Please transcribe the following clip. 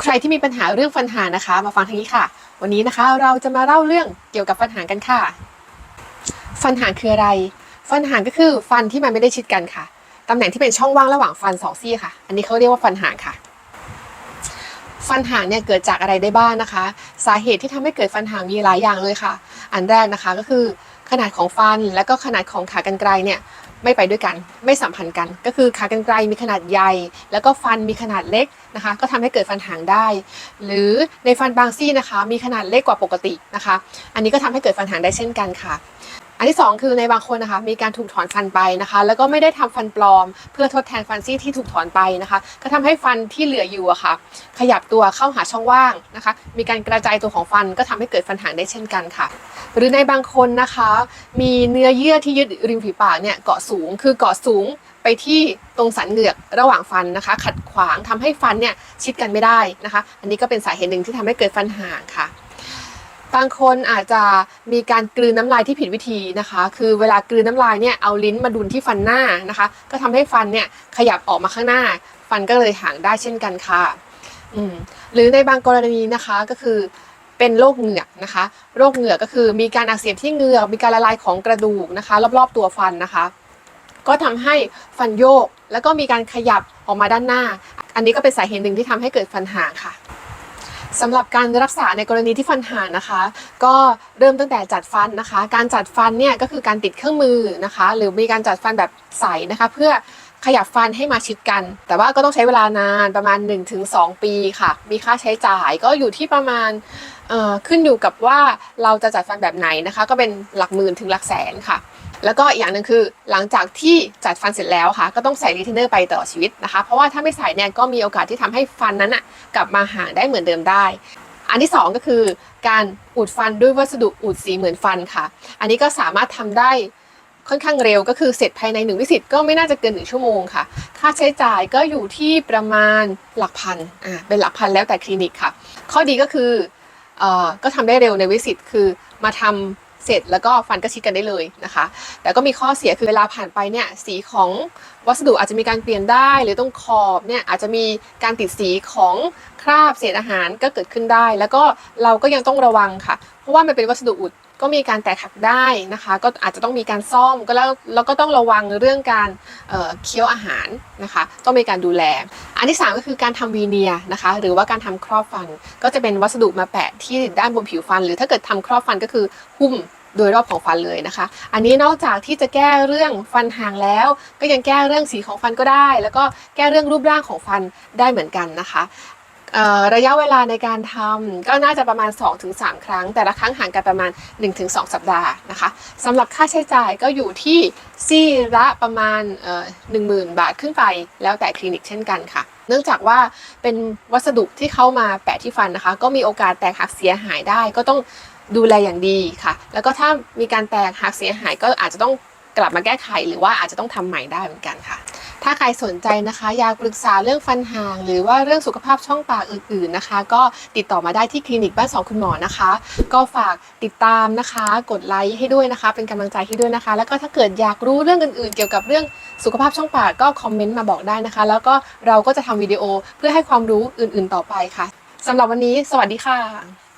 ใครที่มีปัญหาเรื่องฟันหางนะคะ มาฟังทางนี้ค่ะ วันนี้นะคะเราจะมาเล่าเรื่องเกี่ยวกับฟันหางกันค่ะ ฟันหางคืออะไร ฟันหางก็คือฟันที่มันไม่ได้ชิดกันค่ะตำแหน่งที่เป็นช่องว่างระหว่างฟันสองซี่ค่ะ อันนี้เขาเรียกว่าฟันหางค่ะ ฟันหางเนี่ยเกิดจากอะไรได้บ้างนะคะ สาเหตุที่ทำให้เกิดฟันหางมีหลายอย่างเลยค่ะ อันแรกนะคะก็คือขนาดของฟันและก็ขนาดของขากรรไกรเนี่ยไม่ไปด้วยกันไม่สัมพันธ์กัน ก็คือขากรรไกรมีขนาดใหญ่ แล้วก็ฟันมีขนาดเล็กนะคะ ก็ทำให้เกิดฟันหางได้ หรือในฟันบางซี่นะคะ มีขนาดเล็กกว่าปกตินะคะ อันนี้ก็ทำให้เกิดฟันหางได้เช่นกันค่ะ อันที่สองคือในบางคนนะคะมีการถูกถอนฟันไปนะคะ แล้วก็ไม่ได้ทำฟันปลอม เพื่อทดแทนฟันซี่ที่ถูกถอนไปนะคะ ก็ทำให้ฟันที่เหลืออยู่อะค่ะ ขยับตัวเข้าหาช่องว่างนะคะ มีการกระจายตัวของฟันก็ทำให้เกิดฟันหางได้เช่นกันค่ะ หรือในบางคนนะคะ มีเนื้อเยื่อที่ยึดริมฝีปากเนี่ยเกาะสูง คือเกาะสูงไปที่ตรงสันเหงือกระหว่างฟันนะคะ ขัดขวางทำให้ฟันเนี่ยชิดกันไม่ได้นะคะ อันนี้ก็เป็นสาเหตุหนึ่งที่ทำให้เกิดฟันห่างค่ะ บางคนอาจจะมีการกลืนน้ำลายที่ผิดวิธีนะคะ คือเวลากลืนน้ำลายเนี่ยเอาลิ้นมาดุลที่ฟันหน้านะคะ ก็ทำให้ฟันเนี่ยขยับออกมาข้างหน้า ฟันก็เลยห่างได้เช่นกันค่ะหรือในบางกรณีนะคะก็คือเป็นโรคเหงือกนะคะ โรคเหงือกก็คือมีการอักเสบที่เหงือก มีการละลายของกระดูกนะคะ รอบๆตัวฟันนะคะ ก็ทำให้ฟันโยก แล้วก็มีการขยับออกมาด้านหน้า อันนี้ก็เป็นสาเหตุหนึ่งที่ทำให้เกิดฟันห่างค่ะ สำหรับการรักษาในกรณีที่ฟันหานะคะ ก็เริ่มตั้งแต่จัดฟันนะคะ การจัดฟันเนี่ยก็คือการติดเครื่องมือนะคะ หรือมีการจัดฟันแบบใสนะคะ เพื่อขยับฟันให้มาชิดกัน แต่ว่าก็ต้องใช้เวลานานประมาณ 1-2 ปีค่ะ มีค่าใช้จ่ายก็อยู่ที่ประมาณเอ่อขึ้นอยู่กับว่าเราจะจัดฟันแบบไหนนะคะ ก็เป็นหลักหมื่นถึงหลักแสนค่ะ แล้วก็อีกอย่างหนึ่งคือหลังจากที่จัดฟันเสร็จแล้วค่ะ ก็ต้องใส่รีเทนเนอร์ไปตลอดชีวิตนะคะ เพราะว่าถ้าไม่ใส่เนี่ยก็มีโอกาสที่ทำให้ฟันนั้นอะกลับมาห่างได้เหมือนเดิมได้ อันที่สองก็คือการอุดฟันด้วยวัสดุอุดสีเหมือนฟันค่ะ อันนี้ก็สามารถทำได้ค่อนข้างเร็วก็คือเสร็จภายในหนึ่งวิสิตก็ไม่น่าจะเกินหนึ่งชั่วโมงค่ะ ค่าใช้จ่ายก็อยู่ที่ประมาณหลักพันอ่าเป็นหลักพันแล้วแต่คลินิกค่ะ ข้อดีก็คือเอ่อก็ทำได้เร็วในวิสิตคือมาทำ เสร็จแล้วก็ฟันก็ชิดกันได้เลยนะคะ แต่ก็มีข้อเสียคือเวลาผ่านไปเนี่ยสีของวัสดุอาจจะมีการเปลี่ยนได้ หรือตรงขอบเนี่ยอาจจะมีการติดสีของคราบเศษอาหารก็เกิดขึ้นได้ แล้วก็เราก็ยังต้องระวังค่ะ เพราะว่ามันเป็นวัสดุอุด ก็มีการแตกหักได้นะคะ ก็อาจจะต้องมีการซ่อมก็แล้วแล้วก็ต้องระวังเรื่องการเเคี้ยวอาหารนะคะ ต้องมีการดูแล อันที่ 3 ก็คือการทำวีเนียร์นะคะ หรือว่าการทำครอบฟัน ก็จะเป็นวัสดุมาแปะที่ด้านบนผิวฟัน หรือถ้าเกิดทำครอบฟันก็คือหุ้มโดยรอบของฟันเลยนะคะ อันนี้นอกจากที่จะแก้เรื่องฟันห่างแล้ว ก็ยังแก้เรื่องสีของฟันก็ได้ แล้วก็แก้เรื่องรูปร่างของฟันได้เหมือนกันนะคะ ระยะเวลาในการทำก็น่าจะประมาณ 2-3 ครั้ง แต่ละครั้งห่างกันประมาณ 1-2 สัปดาห์นะคะสำหรับค่าใช้จ่ายก็อยู่ที่ซี่ละประมาณเอ่อ10,000 บาทขึ้นไป แล้วแต่คลินิกเช่นกันค่ะ เนื่องจากว่าเป็นวัสดุที่เข้ามาแปะที่ฟันนะคะ ก็มีโอกาสแตกหักเสียหายได้ก็ต้องดูแลอย่างดีค่ะ แล้วก็ถ้ามีการแตกหักเสียหายก็อาจจะต้องกลับมาแก้ไข หรือว่าอาจจะต้องทำใหม่ได้เหมือนกันค่ะ ถ้าใครสนใจนะคะ อยากปรึกษาเรื่องฟันห่าง หรือว่าเรื่องสุขภาพช่องปากอื่นๆนะคะ ก็ติดต่อมาได้ที่คลินิกบ้านสองคุณหมอนะคะ ก็ฝากติดตามนะคะ กดไลค์ให้ด้วยนะคะ เป็นกำลังใจให้ด้วยนะคะ แล้วก็ถ้าเกิดอยากรู้เรื่องอื่นๆ เกี่ยวกับเรื่องสุขภาพช่องปากก็คอมเมนต์มาบอกได้นะคะ แล้วก็เราก็จะทำวิดีโอเพื่อให้ความรู้อื่นๆต่อไปค่ะสำหรับวันนี้ สวัสดีค่ะ